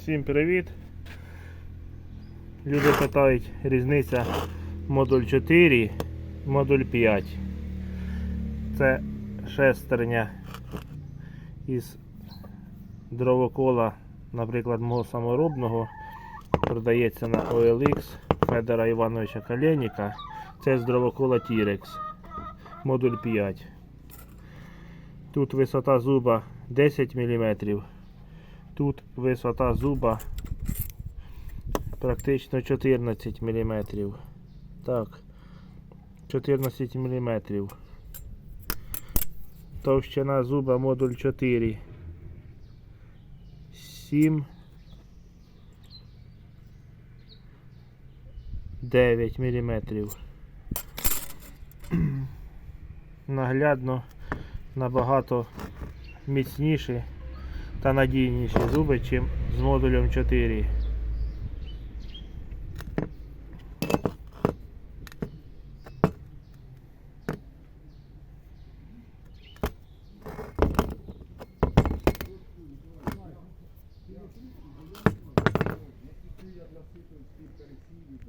Всім привіт. Люди питають різниця модуль 4, модуль 5. Це шестерня із дровокола, наприклад, мого саморобного. Продається на OLX Федора Івановича Калєніка. Це з дровокола T-Rex. Модуль 5. Тут висота зуба 10 мм. Тут висота зуба практично 14 мм. Так, 14 мм. Товщина зуба модуль 4. 7. 9 мм. Наглядно набагато міцніші та надійніші зуби, чим з модулем 4.